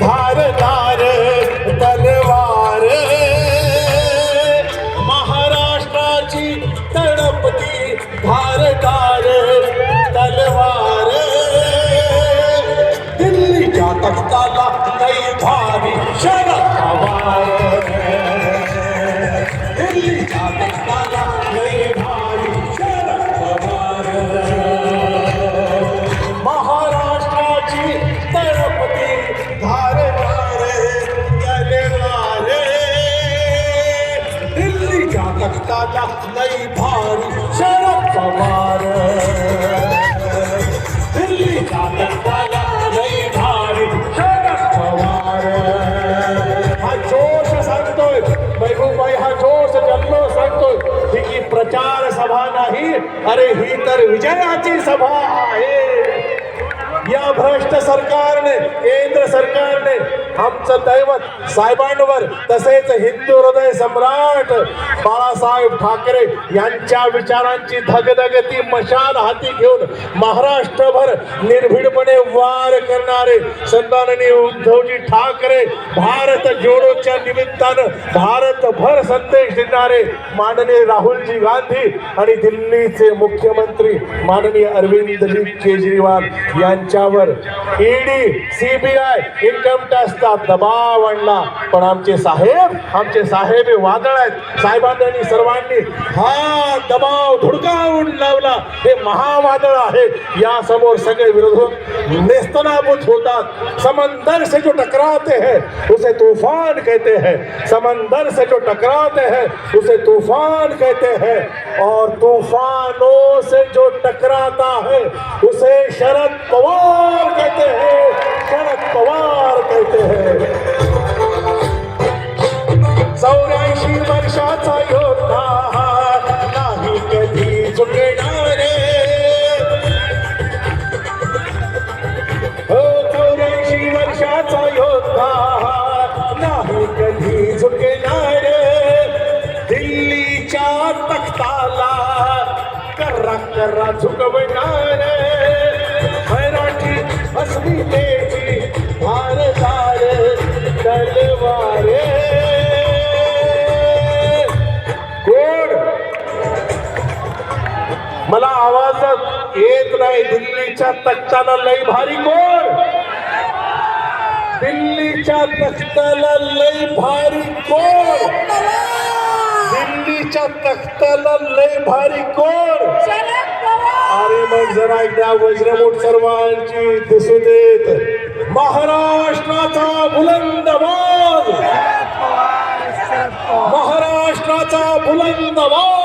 धारदार तलवार. महाराष्ट्राची तळपती धारदार तलवार. दिल्लीच्या तख्ताला नाही भारी शरद पवार। दिल्लीच्या तख्ताला नाही भारी शरद पवार। हा जोश सांगतोय बैभूबाई हा जोश जन्म सांगतोय. ही की प्रचार सभा नाही अरे ही तर विजयाची सभा आहे. या भ्रष्ट सरकारने केंद्र सरकारने आमचं दैवत साहेबांवर तसेच हिंदू हृदय सम्राट बाळासाहेब ठाकरे यांच्या विचारांची धगधगती मशाल हाती घेऊन महाराष्ट्रभर निर्भीडपणे वार करणारे सन्माननीय उद्धवजी ठाकरे भारत जोडोच्या निमित्तानं भारतभर संदेश देणारे माननीय राहुलजी गांधी आणि दिल्लीचे मुख्यमंत्री माननीय अरविंदजी केजरीवाल यांनी यांच्यावर ईडी सीबीआय इन्कम टॅक्सचा दबाव आणला. पण आमचे साहेब आमचे साहेब हे वादळ आहेत. साहेबांनी सर्वांनी हा दबाव धुडकावून लावला. हे महावादळ आहे. या समोर सगळे विरोधक नेस्तनाबूत होतात. समंदर से जो टकराते हैं उसे तूफान कहते हैं. समंदर से जो टकराते हैं उसे तूफान कहते हैं. और तूफानों से जो टकराता है, उसे शरद पवार कहते हैं। शरद पवार कहते हैं। चौऱ्याऐंशी वर्षाचा योद्धा नाही कधी चुकणार हो चौऱ्याऐंशी वर्षाचा योद्धा नाही कधी झुकणार करा झुकवणार मराठी अस्मितेची भारदार तलवारे. कोण? मला आवाज येत नाही दिल्लीच्या तख्ताला लई भारी कोण? दिल्लीच्या तख्ताला लई भारी कोण? दिल्लीच्या तख्ताला लई भारी कोण? अरे मग जरा एकदा वज्रमूठ सर्वांची दिसू देत. महाराष्ट्राचा बुलंद आवाज महाराष्ट्राचा बुलंद आवाज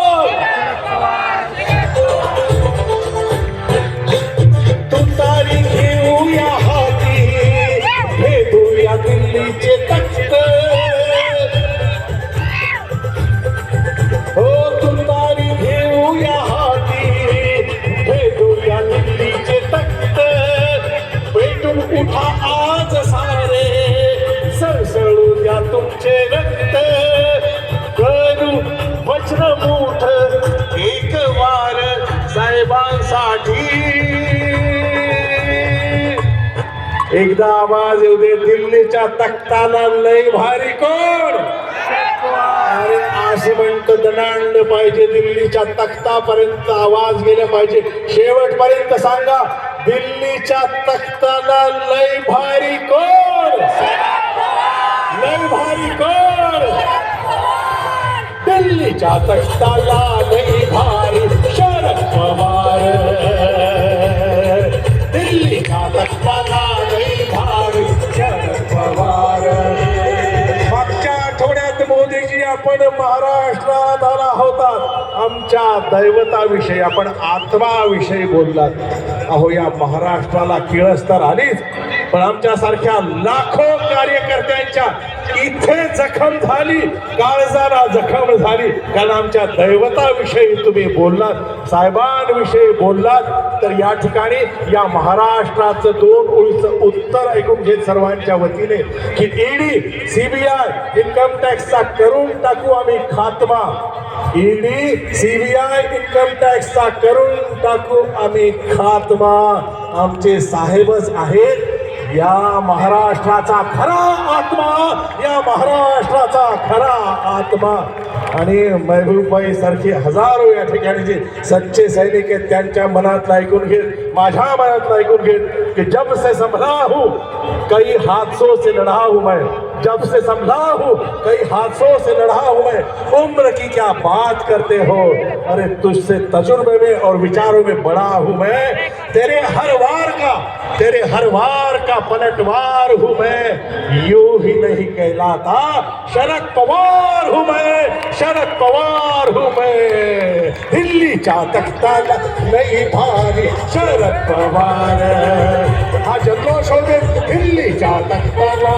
एकदा आवाज येऊ दे दिल्लीच्या तख्ताला लय भारी कोण? अरे असं म्हणतं दणांड पाहिजे दिल्लीच्या तख्तापर्यंत आवाज गेला पाहिजे. शेवटपर्यंत सांगा दिल्लीच्या तख्ताला लय भारी कोण? लय भारी कोण? दिल्लीच्या तख्ताला लय भारी शरद पवार. आपण महाराष्ट्रात आला होतात आमच्या दैवताविषयी आपण आत्माविषयी बोललात. अहो या महाराष्ट्राला किळस तर आलीच. पण आमच्यासारख्या लाखो कार्यकर्त्यांच्या इथे जखम झाली काळजाला जखम झाली. कारण आमच्या दैवताविषयी तुम्ही बोललात साहेबांविषयी बोललात. तर या ठिकाणी या महाराष्ट्राचं दोन ओळीचं उत्तर ऐकून घेत सर्वांच्या वतीने की ईडी सीबीआय इन्कम टॅक्सचा करून टाकू आम्ही खात्मा. ईडी सीबीआय इन्कम टॅक्सचा करून टाकू आम्ही खात्मा. आमचे साहेबच आहेत. या महाराष्ट्राचा खरा आत्मा या महाराष्ट्राचा खरा आत्मा. आणि महबूबाई सारखी हजारो या ठिकाणी जे सच्चे सैनिक आहेत त्यांच्या मनातलं ऐकून घेत माझ्या मनातलं ऐकून घेत की जब से संभला हूँ कई हादसों से लढा हूँ मैं. जब से संभला हूँ, कई हादसों से लड़ा हूँ मैं। उम्र की क्या बात करते हो? अरे तुझसे तजुर्बे में और विचारों में बड़ा हूँ मैं। तेरे हर वार का, तेरे हर वार का पलटवार हूँ मैं। यूँ ही नहीं कहलाता, शरद पवार हूँ मैं, शरद पवार हूँ मैं। दिल्ली चा तख्ता नहीं भारी, शरद पवार। हा जल्लोष होते दिल्लीच्या तख्ताला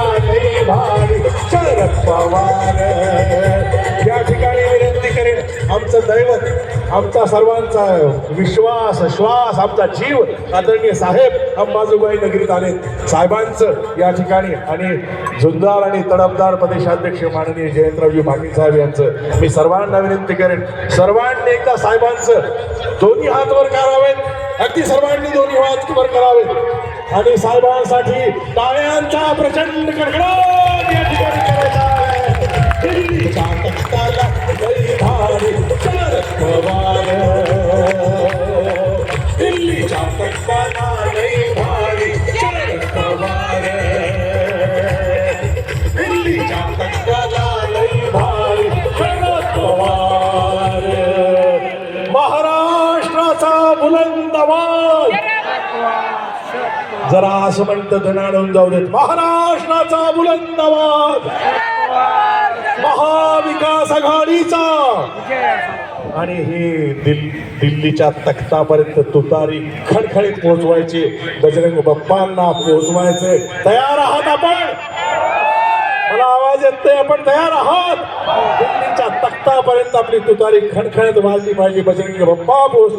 भारी शरद पवार. या ठिकाणी विनंती करेन आमचं दैवत आमचा सर्वांचा विश्वास श्वास आमचा जीव आदरणीय साहेब अंबाजोगाई नगरीत आले. साहेबांचं या ठिकाणी आणि झुंजार आणि तडफदार प्रदेशाध्यक्ष माननीय जयंतरावजी पाटील साहेब यांचं मी सर्वांना विनंती करेन. सर्वांनी एकदा साहेबांचं दोन्ही हात वर करावेत. अगदी सर्वांनी दोन्ही हात वर करावेत. आणि साहेबांसाठी टाळ्यांचा प्रचंड कडकडाट. जरा असं म्हणतं धनाडून जाऊ देत. महाराष्ट्राचा बुलंद आवाज. महाविकास आघाडीचा. आणि ही दिल दिल्लीच्या तख्तापर्यंत तुतारी खडखडीत पोहोचवायची. बजरंग बाप्पांना पोहोचवायचे. तयार आहात आपण? मला आवाज येत नाही आपण तयार आहात? दिल्लीच्या तख्तापर्यंत आपली तुतारी खणखणत वाजली पाहिजे. बजरंग बाप्पा पोहोचले.